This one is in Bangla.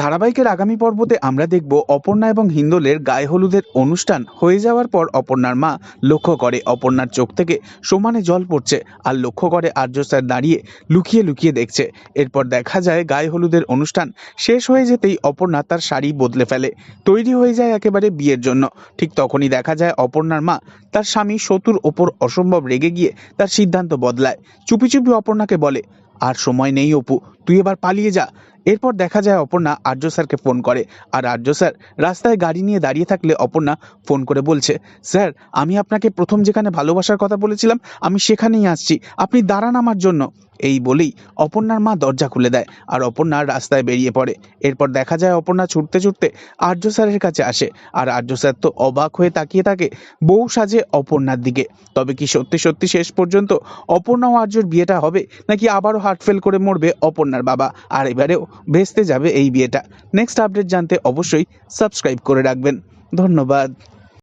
ধারাবাহিকের আগামী পর্বতে আমরা দেখব অপর্ণা এবং হিন্দোলের গায়ে হলুদের অনুষ্ঠান। হয়ে যাওয়ার পর অপর্ণার মা লক্ষ্য করে অপর্ণার চোখ থেকে সমানে জল পড়ছে আর লক্ষ্য করে আর্য স্যার দাঁড়িয়ে লুকিয়ে লুকিয়ে দেখছে। এরপর দেখা যায় গায়ে হলুদের অনুষ্ঠান শেষ হয়ে যেতেই অপর্ণা তার শাড়ি বদলে ফেলে। তৈরি হয়ে যায় একেবারে বিয়ের জন্য। ঠিক তখনই দেখা যায় অপর্ণার মা তার স্বামী সতুর ওপর অসম্ভব রেগে গিয়ে তার সিদ্ধান্ত বদলায়। চুপি চুপি অপর্ণাকে বলে আর সময় নেই অপু, তুই এবার পালিয়ে যা। এরপর দেখা যায় অপর্ণা আর্য স্যারকে ফোন করে। আর আর্য স্যার রাস্তায় গাড়ি নিয়ে দাঁড়িয়ে থাকলে অপর্ণা ফোন করে বলছে, স্যার, আমি আপনাকে প্রথম যেখানে ভালোবাসার কথা বলেছিলাম, আমি সেখানেই আসছি। আপনি দাঁড়ান আমার জন্য। এই বলেই অপর্ণার মা দরজা খুলে দেয় আর অপর্ণা রাস্তায় বেরিয়ে পড়ে। এরপর দেখা যায় অপর্ণা ছুটতে ছুটতে আর্য স্যারের কাছে আসে আর আর্য স্যার তো অবাক হয়ে তাকিয়ে থাকে বউ সাজে অপর্ণার দিকে। তবে কি সত্যি সত্যি শেষ পর্যন্ত অপর্ণা ও আর্যর বিয়েটা হবে? নাকি আবারও হার্ট ফেল করে মরবে অপর্ণার বাবা? আর এবারেও ভেস্তে যাবে এই বিয়েটা। নেক্সট আপডেট জানতে অবশ্যই সাবস্ক্রাইব করে রাখবেন। ধন্যবাদ।